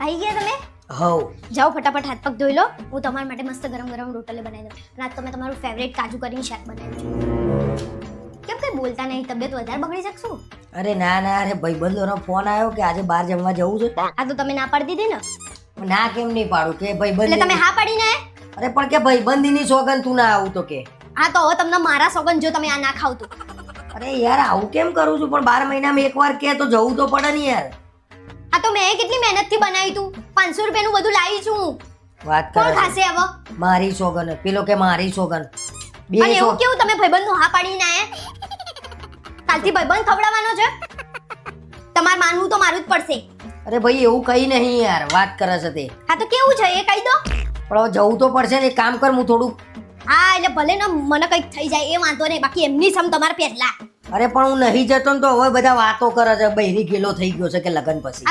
આવી ગયા તમે? હવ. જાઓ ફટાફટ હાથ પગ ધોઈ લો. હું તમારા માટે મસ્ત ગરમ ગરમ રોટલે બનાવી દઉં. અને આજ તો તમારું ફેવરેટ કાજુ કરીને શાક બનાવ્યું છે. કેમ કઈ બોલતા નહીં? તબિયત વધારે બગડી શકશું? અરે ના ના અરે ભાઈબંધોનો ફોન આવ્યો કે આજે બહાર જમવા જવું છે? આ તો તમે ના પાડી દીધી ને? ના કેમ નહીં પાડું? કે એટલે તમે ભાઈબંધ હા પાડીને? અરે પણ કે ભાઈબંધીની સોગન તું ના આવું તો કે. હા તો હવે તમને મારા સોગન જો તમે આ ના ખાવ તો. અરે યાર આવું કેમ કરું છું? પણ બાર મહિનામાં એકવાર કે તો જવું તો પડે ને યાર. મેં કેટલી મહેનતથી બનાવી તું? પાંચસો રૂપિયાનું બધું લાવી છું હું. વાત કોણ ખાશે હવે? મારી સોગન પેલો કે મારી સોગન? બે અને એવું કેવું તમે ભાઈબંધનું હા પાડીને આયા? કાલથી ભાઈબંધ ખવડાવવાનો છે? તમારે માનવું તો મારું જ પડશે. અરે ભાઈ એવું કઈ નહીં યાર વાત કરે છે તે. હા તો કેવું છે? એ કહી દો. પણ હવે જવું તો પડશે ને એક કામ કર હું થોડું હા એટલે ભલે ને મને કંઈક થઈ જાય એ વાંધો નહીં બાકી એમની સમ તમારે પહેલા. અરે પણ હું નહીં જતો ને તો હવે બધા વાતો કરે છે બૈરી ગેલો થઈ ગયો છે કે લગન પછી.